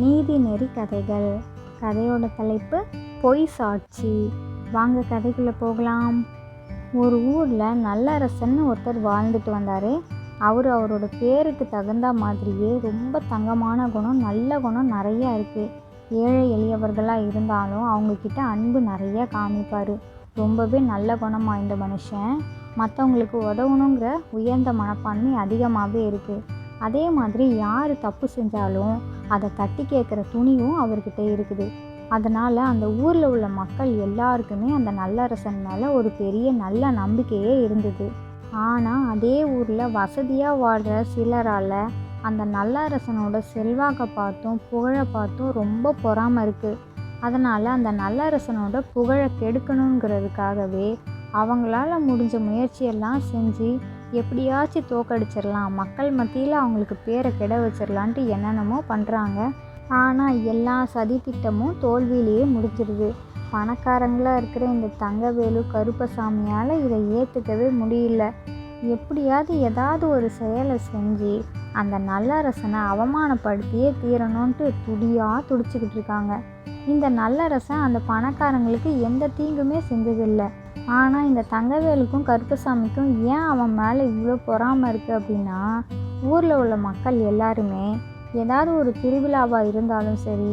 நீதிநெறி கதைகள். கதையோட தலைப்பு பொய் சாட்சி. வாங்க கதைக்குள்ளே போகலாம். ஒரு ஊரில் நல்லரசன்னு ஒருத்தர் வாழ்ந்துட்டு வந்தார். அவர் அவரோட பேருக்கு தகுந்த மாதிரியே ரொம்ப தங்கமான குணம் நல்ல குணம் நிறையா இருக்குது ஏழை எளியவர்களாக இருந்தாலும் அவங்கக்கிட்ட அன்பு நிறைய காமிப்பார். ரொம்பவே நல்ல குணம் வாய்ந்த மனுஷன். மற்றவங்களுக்கு உதவணுங்கிற உயர்ந்த மனப்பான்மை அதிகமாகவே இருக்குது அதே மாதிரி யார் தப்பு செஞ்சாலும் அதை தட்டி கேட்குற துணிவும் அவர்கிட்ட இருக்குது. அதனால் அந்த ஊரில் உள்ள மக்கள் எல்லாருக்குமே அந்த நல்லரசன் மேலே ஒரு பெரிய நல்ல நம்பிக்கையே இருந்தது. ஆனால் அதே ஊரில் வசதியாக வாழ்கிற சிலரால் அந்த நல்லரசனோட செல்வாக்கை பார்த்தும் புகழை பார்த்தும் ரொம்ப பொறாமை இருக்குது அதனால் அந்த நல்லரசனோட புகழை கெடுக்கணுங்கிறதுக்காகவே அவங்களால முடிஞ்ச முயற்சியெல்லாம் செஞ்சு எப்படியாச்சும் தோக்கடிச்சிடலாம். மக்கள் மத்தியில் அவங்களுக்கு பேரை கெட வச்சிடலான்ட்டு என்னென்னமோ பண்ணுறாங்க ஆனால் எல்லா சதித்திட்டமும் தோல்வியிலேயே முடிஞ்சிருது. பணக்காரங்களாக இருக்கிற இந்த தங்கவேலு கருப்பசாமியால் இதை ஏற்றுக்கவே முடியல. எப்படியாவது ஏதாவது ஒரு செயலை செஞ்சு அந்த நல்லரசனை அவமானப்படுத்தியே தீரணுன்ட்டு துடியாக துடிச்சிக்கிட்டு இருக்காங்க. இந்த நல்லரசன் அந்த பணக்காரங்களுக்கு எந்த தீங்குமே செஞ்சதில்லை. ஆனால் இந்த தங்கவேலுக்கும் கருப்பசாமிக்கும் ஏன் அவன் மேலே இவ்வளோ பொறாமல் இருக்குது அப்படின்னா ஊரில் உள்ள மக்கள் எல்லாருமே ஏதாவது ஒரு திருவிழாவாக இருந்தாலும் சரி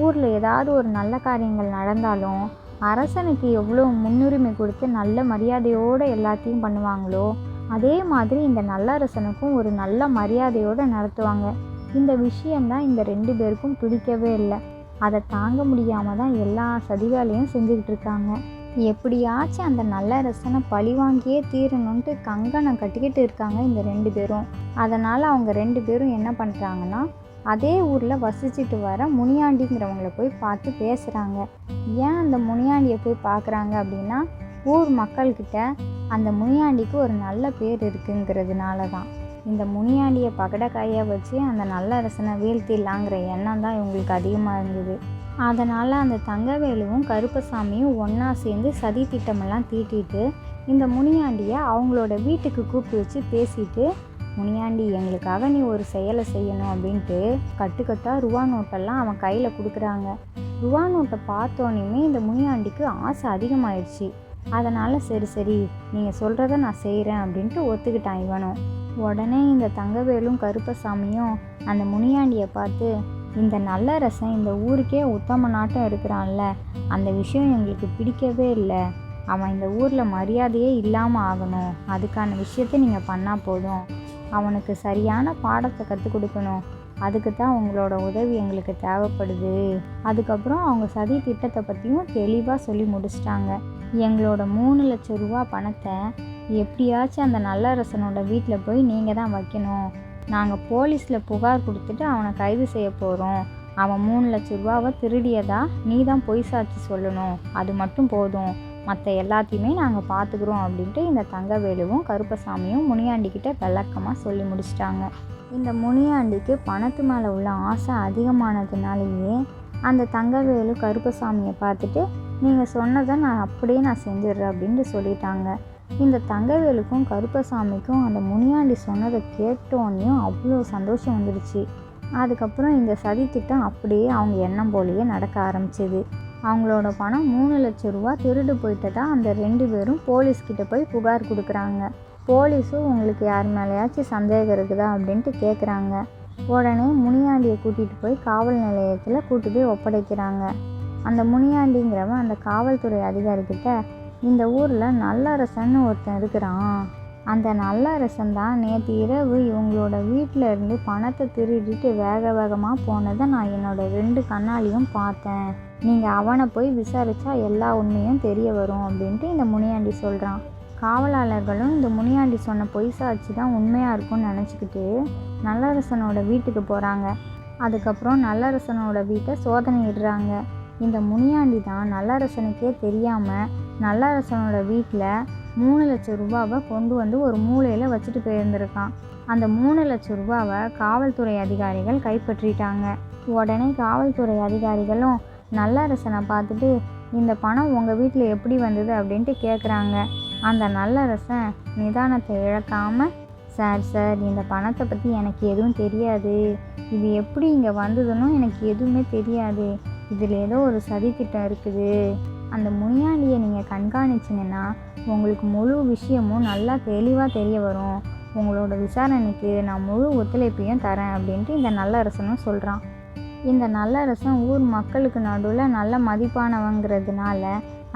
ஊரில் ஏதாவது ஒரு நல்ல காரியங்கள் நடந்தாலும் அரசனுக்கு எவ்வளோ முன்னுரிமை கொடுத்து நல்ல மரியாதையோடு எல்லாத்தையும் பண்ணுவாங்களோ அதே மாதிரி இந்த நல்ல அரசனுக்கும் ஒரு நல்ல மரியாதையோடு நடத்துவாங்க. இந்த விஷயந்தான் இந்த ரெண்டு பேருக்கும் பிடிக்கவே இல்லை. அதை தாங்க முடியாமல் தான் எல்லா சதிவேலையும் செஞ்சுக்கிட்டு இருக்காங்க. எப்படியாச்சும் அந்த நல்லரசனை பழி வாங்கியே தீரணுன்ட்டு கங்கணம் கட்டிக்கிட்டு இருக்காங்க இந்த ரெண்டு பேரும். அதனால் அவங்க ரெண்டு பேரும் என்ன பண்ணுறாங்கன்னா அதே ஊரில் வசிச்சுட்டு வர முனியாண்டிங்கிறவங்கள போய் பார்த்து பேசுகிறாங்க ஏன் அந்த முனியாண்டியை போய் பார்க்குறாங்க அப்படின்னா ஊர் மக்கள்கிட்ட அந்த முனியாண்டிக்கு ஒரு நல்ல பேர் இருக்குங்கிறதுனால தான். இந்த முனியாண்டியை பகடக்காயை வச்சு அந்த நல்ல ரசனை வீழ்த்திடலாங்கிற எண்ணம் தான் இவங்களுக்கு அதிகமாக இருந்தது. அதனால் அந்த தங்கவேலுவும் கருப்பசாமியும் ஒன்றா சேர்ந்து சதி திட்டமெல்லாம் தீட்டிட்டு இந்த முனியாண்டியை அவங்களோட வீட்டுக்கு கூப்பிட்டு வச்சு பேசிட்டு முனியாண்டி எங்களுக்காக நீ ஒரு செயலை செய்யணும் அப்படின்ட்டு கட்டுக்கட்டாக ரூபா நோட்டெல்லாம் அவன் கையில் கொடுக்குறாங்க. ரூபா நோட்டை பார்த்தோன்னே இந்த முனியாண்டிக்கு ஆசை அதிகமாயிடுச்சு. அதனால் சரி சரி நீங்கள் சொல்கிறத நான் செய்கிறேன் அப்படின்ட்டு ஒத்துக்கிட்டான் இவனும். உடனே இந்த தங்கவேலும் கருப்பசாமியும் அந்த முனியாண்டியை பார்த்து இந்த நல்லரசன் இந்த ஊருக்கே உத்தம நாட்டம் இருக்கிறான்ல. அந்த விஷயம் எங்களுக்கு பிடிக்கவே இல்லை. அவன் இந்த ஊரில் மரியாதையே இல்லாமல் ஆகணும். அதுக்கான விஷயத்த நீங்கள் பண்ணால் போதும். அவனுக்கு சரியான பாடத்தை கற்றுக் கொடுக்கணும். அதுக்கு தான் உங்களோட உதவி எங்களுக்கு தேவைப்படுது. அதுக்கப்புறம் அவங்க சதி திட்டத்தை பற்றியும் தெளிவாக சொல்லி முடிச்சிட்டாங்க. எங்களோட மூணு லட்சம் ரூபா பணத்தை எப்படியாச்சும் அந்த நல்லரசனோட வீட்டில் போய் நீங்கள் தான் வைக்கணும். நாங்கள் போலீஸில் புகார் கொடுத்துட்டு அவனை கைது செய்ய போகிறோம் அவன் மூணு லட்ச ரூபாவை திருடியதா நீ தான் பொய் சாட்சி சொல்லணும். அது மட்டும் போதும். மற்ற எல்லாத்தையுமே நாங்கள் பார்த்துக்குறோம் அப்படின்ட்டு இந்த தங்கவேலுவும் கருப்பசாமியும் முனியாண்டிக்கிட்ட விளக்கமாக சொல்லி முடிச்சிட்டாங்க. இந்த முனியாண்டிக்கு பணத்து மேலே உள்ள ஆசை அதிகமானதுனாலேயே அந்த தங்கவேலு கருப்பசாமியை பார்த்துட்டு நீங்கள் சொன்னதை நான் அப்படியே நான் செஞ்சிடுறேன் அப்படின்ட்டு சொல்லிட்டாங்க. இந்த தங்கவேலுக்கும் கருப்பசாமிக்கும் அந்த முனியாண்டி சொன்னதை கேட்டோன்னையும் அவ்வளோ சந்தோஷம் வந்துடுச்சு. அதுக்கப்புறம் இந்த சதி திட்டம் அப்படியே அவங்க எண்ணம் போலேயே நடக்க ஆரம்பிச்சிது. அவங்களோட பணம் மூணு லட்சம் ரூபா திருடு போயிட்டதா அந்த ரெண்டு பேரும் போலீஸ்கிட்ட போய் புகார் கொடுக்குறாங்க. போலீஸும் உங்களுக்கு யார் மேலேயாச்சும் சந்தேகம் இருக்குதா? அப்படின்ட்டு கேட்குறாங்க உடனே முனியாண்டியை கூட்டிகிட்டு போய் காவல் நிலையத்தில் கூட்டி போய் ஒப்படைக்கிறாங்க. அந்த முனியாண்டிங்கிறவன் அந்த காவல்துறை அதிகாரிக்கிட்ட இந்த ஊரில் நல்லரசன்னு ஒருத்தன் இருக்கிறான். அந்த நல்லரசன் தான் நேற்று இரவு இவங்களோட வீட்டில் இருந்து பணத்தை திருடிட்டு வேக வேகமாக போனதை நான் என்னோட ரெண்டு கண்ணாலையும் பார்த்தேன். நீங்கள் அவனை போய் விசாரித்தா எல்லா உண்மையும் தெரிய வரும் அப்படின்ட்டு இந்த முனியாண்டி சொல்கிறான் காவலாளர்களும் இந்த முனியாண்டி சொன்ன பொய் சாட்சி தான் உண்மையாக இருக்கும்னு நினச்சிக்கிட்டு நல்லரசனோட வீட்டுக்கு போகிறாங்க அதுக்கப்புறம் நல்லரசனோட வீட்டை சோதனையிடுறாங்க. இந்த முனியாண்டி தான் நல்லரசனுக்கே தெரியாமல் நல்லரசனோட வீட்டில் மூணு லட்சம் ரூபாவை கொண்டு வந்து ஒரு மூலையில் வச்சுட்டு போயிருந்திருக்கான். அந்த மூணு லட்சம் ரூபாவை காவல்துறை அதிகாரிகள் கைப்பற்றிட்டாங்க. உடனே காவல்துறை அதிகாரிகளும் நல்லரசனை பார்த்துட்டு இந்த பணம் உங்கள் வீட்டில் எப்படி வந்தது? அப்படின்ட்டு கேட்குறாங்க அந்த நல்லரசன் நிதானத்தை இழக்காமல் சார் சார் இந்த பணத்தை பற்றி எனக்கு எதுவும் தெரியாது. இது எப்படி இங்கே வந்ததுன்னு எனக்கு எதுவுமே தெரியாது. இதில் ஏதோ ஒரு சதித்திட்டம் இருக்குது. அந்த முனியாண்டியை நீங்கள் கண்காணிச்சிங்கன்னா உங்களுக்கு முழு விஷயமும் நல்லா தெளிவாக தெரிய வரும். உங்களோட விசாரணைக்கு நான் முழு ஒத்துழைப்பையும் தரேன் அப்படின்ட்டு இந்த நல்லரசனும் சொல்கிறான் இந்த நல்லரசன் ஊர் மக்களுக்கு நடுவில் நல்ல மதிப்பானவங்கிறதுனால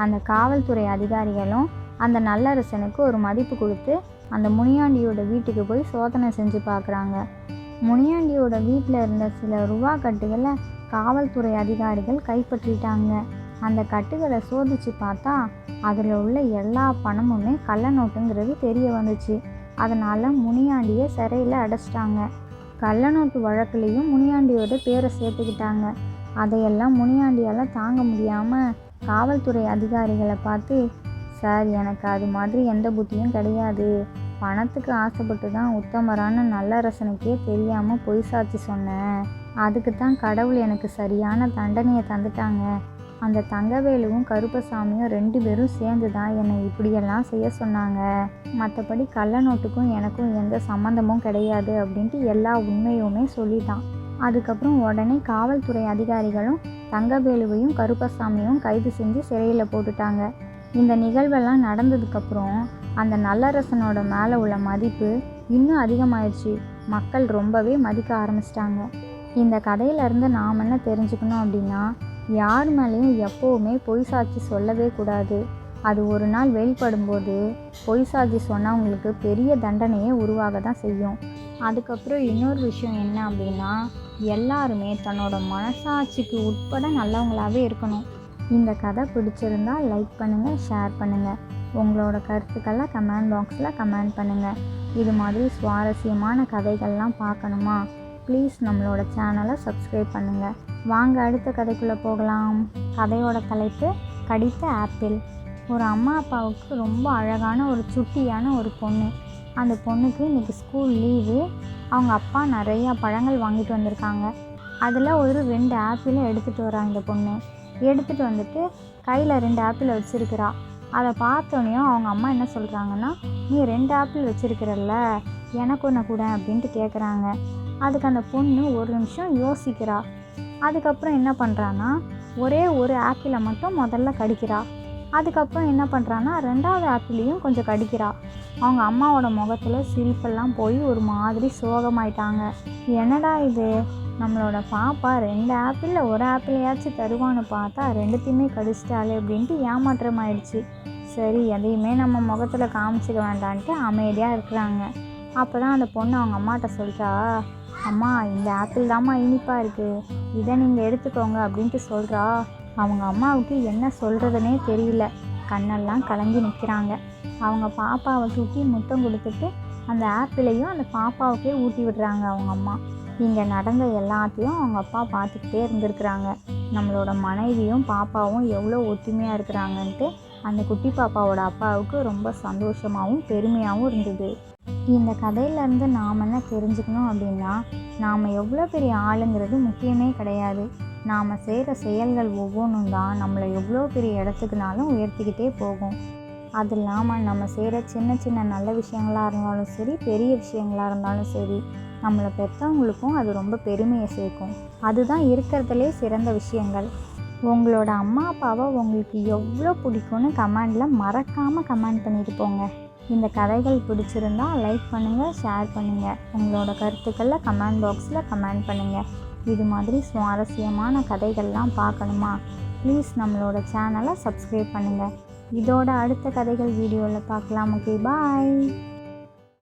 அந்த காவல்துறை அதிகாரிகளும் அந்த நல்லரசனுக்கு ஒரு மதிப்பு கொடுத்து அந்த முனியாண்டியோட வீட்டுக்கு போய் சோதனை செஞ்சு பார்க்குறாங்க. முனியாண்டியோட வீட்டில் இருந்த சில ரூபா கட்டுகளை காவல்துறை அதிகாரிகள் கைப்பற்றிட்டாங்க. அந்த கட்டுகளை சோதிச்சு பார்த்தா அதில் உள்ள எல்லா பணமுமே கள்ள நோட்டுங்கிறது தெரிய வந்துச்சு. அதனால் முனியாண்டியை சிறையில் அடைச்சிட்டாங்க. கள்ள நோட்டு வழக்குலேயும் முனியாண்டியோட பேரை சேர்த்துக்கிட்டாங்க. அதையெல்லாம் முனியாண்டியால் தாங்க முடியாமல் காவல்துறை அதிகாரிகளை பார்த்து சார் எனக்கு அது மாதிரி எந்த புத்தியும் கிடையாது. பணத்துக்கு ஆசைப்பட்டு தான் உத்தமரான நல்லரசனுக்கே தெரியாமல் பொய் சாட்சி சொன்னேன். அதுக்கு தான் கடவுள் எனக்கு சரியான தண்டனையை தந்துட்டாங்க. அந்த தங்கவேலுவும் கருப்பசாமியும் ரெண்டு பேரும் சேர்ந்து தான் என்னை இப்படியெல்லாம் செய்ய சொன்னாங்க. மற்றபடி கள்ள நோட்டுக்கும் எனக்கும் எந்த சம்மந்தமும் கிடையாது அப்படின்ட்டு எல்லா உண்மையுமே சொல்லிட்டான். அதுக்கப்புறம் உடனே காவல்துறை அதிகாரிகளும் தங்கவேலுவையும் கருப்பசாமியும் கைது செஞ்சு சிறையில் போட்டுட்டாங்க. இந்த நிகழ்வெல்லாம் நடந்ததுக்கப்புறம் அந்த நல்லரசனோட மேலே உள்ள மதிப்பு இன்னும் அதிகமாயிடுச்சு மக்கள் ரொம்பவே மதிக்க ஆரம்பிச்சிட்டாங்க. இந்த கதையிலேருந்து நாம் என்ன தெரிஞ்சுக்கணும் அப்படின்னா யார் மேலேயும் எப்போவுமே பொய் சாட்சி சொல்லவே கூடாது. அது ஒரு நாள் வெளிப்படும்போது பொய் சாட்சி சொன்னவங்களுக்கு பெரிய தண்டனையே உருவாக தான் செய்யும். அதுக்கப்புறம் இன்னொரு விஷயம் என்ன அப்படின்னா எல்லாருமே தன்னோட மனசாட்சிக்கு உட்பட நல்லவங்களாகவே இருக்கணும். இந்த கதை பிடிச்சிருந்தா லைக் பண்ணுங்கள் ஷேர் பண்ணுங்கள் உங்களோட கருத்துக்கள்லாம் கமெண்ட் பாக்ஸில் கமெண்ட் பண்ணுங்கள் இது மாதிரி சுவாரஸ்யமான கதைகள்லாம் பார்க்கணுமா? ப்ளீஸ் நம்மளோட சேனலை சப்ஸ்கிரைப் பண்ணுங்கள் வாங்க அடுத்த கதைக்குள்ளே போகலாம். கதையோட தலைப்பு கடித்த ஆப்பிள். ஒரு அம்மா அப்பாவுக்கு ரொம்ப அழகான ஒரு சுட்டியான ஒரு பொண்ணு. அந்த பொண்ணுக்கு இன்றைக்கி ஸ்கூல் லீவு அவங்க அப்பா நிறையா பழங்கள் வாங்கிட்டு வந்திருக்காங்க. அதில் ஒரு ரெண்டு ஆப்பிளை எடுத்துகிட்டு வரா இந்த பொண்ணு. எடுத்துகிட்டு வந்துட்டு கையில் ரெண்டு ஆப்பிள் வச்சுருக்கிறா. அதை பார்த்தோன்னே அவங்க அம்மா என்ன சொல்கிறாங்கன்னா நீ ரெண்டு ஆப்பிள் வச்சுருக்கிறல்ல எனக்கு ஒன்று கூட அப்படின்ட்டு கேட்குறாங்க அதுக்கு அந்த பொண்ணு ஒரு நிமிஷம் யோசிக்கிறா. அதுக்கப்புறம் என்ன பண்ணுறான்னா ஒரே ஒரு ஆப்பிளை மட்டும் முதல்ல கடிக்கிறா. அதுக்கப்புறம் என்ன பண்ணுறான்னா ரெண்டாவது ஆப்பிளையும் கொஞ்சம் கடிக்கிறா. அவங்க அம்மாவோட முகத்தில் சிரிப்பெல்லாம் போய் ஒரு மாதிரி சோகமாயிட்டாங்க. என்னடா இது? நம்மளோட பாப்பா ரெண்டு ஆப்பிளில் ஒரு ஆப்பிளையாச்சும் தருவான்னு பார்த்தா ரெண்டுத்தையுமே கடிச்சிட்டாலே அப்படின்ட்டு ஏமாற்றமாயிடுச்சு. சரி எதையுமே நம்ம முகத்தில் காமிச்சிக்க வேண்டான்ட்டு அமைதியாக இருக்கிறாங்க. அப்போ தான் அந்த பொண்ணு அவங்க அம்மாட்ட சொல்கிறா அம்மா இந்த ஆப்பிள் தாம்மா இனிப்பாக இருக்குது இதை நீங்கள் எடுத்துக்கோங்க அப்படின்ட்டு சொல்கிறா அவங்க அம்மாவுக்கு என்ன சொல்கிறதுனே தெரியல. கண்ணெல்லாம் கலங்கி நிற்கிறாங்க அவங்க பாப்பாவை தூக்கி முத்தம் கொடுத்துட்டு அந்த ஆப்பிளையும் அந்த பாப்பாவுக்கே ஊட்டி விடுறாங்க அவங்க அம்மா. இங்கே நடந்த எல்லாத்தையும் அவங்க அப்பா பார்த்துக்கிட்டே இருந்திருக்கிறாங்க. நம்மளோட மனைவியும் பாப்பாவும் எவ்வளோ ஒற்றுமையாக இருக்கிறாங்கன்ட்டு அந்த குட்டி பாப்பாவோட அப்பாவுக்கு ரொம்ப சந்தோஷமாகவும் பெருமையாகவும் இருந்தது. இந்த கதையிலேருந்து நாம் என்ன தெரிஞ்சுக்கணும் அப்படின்னா நாம் எவ்வளோ பெரிய ஆளுங்கிறது முக்கியமே கிடையாது. நாம் செய்கிற செயல்கள் ஒவ்வொன்றும் தான் நம்மளை எவ்வளோ பெரிய இடத்துக்குனாலும் உயர்த்திக்கிட்டே போகும். அது இல்லாமல் நம்ம செய்கிற சின்ன சின்ன நல்ல விஷயங்களாக இருந்தாலும் சரி பெரிய விஷயங்களாக இருந்தாலும் சரி நம்மளை பெற்றவங்களுக்கும் அது ரொம்ப பெருமையை சேர்க்கும். அதுதான் இருக்கிறதுலே சிறந்த விஷயங்கள். உங்களோட அம்மா அப்பாவை உங்களுக்கு எவ்வளோ பிடிக்கும்னு கமெண்டில் மறக்காமல் கமெண்ட் பண்ணிட்டு போங்க. இந்த கதைகள் பிடிச்சிருந்தா லைக் பண்ணுங்கள் ஷேர் பண்ணுங்கள் உங்களோட கருத்துக்களை கமெண்ட் பாக்ஸில் கமெண்ட் பண்ணுங்கள் இது மாதிரி சுவாரஸ்யமான கதைகள்லாம் பார்க்கணுமா? ப்ளீஸ் நம்மளோட சேனலை சப்ஸ்கிரைப் பண்ணுங்கள் இதோட அடுத்த கதைகள் வீடியோவில் பார்க்கலாம். Okay bye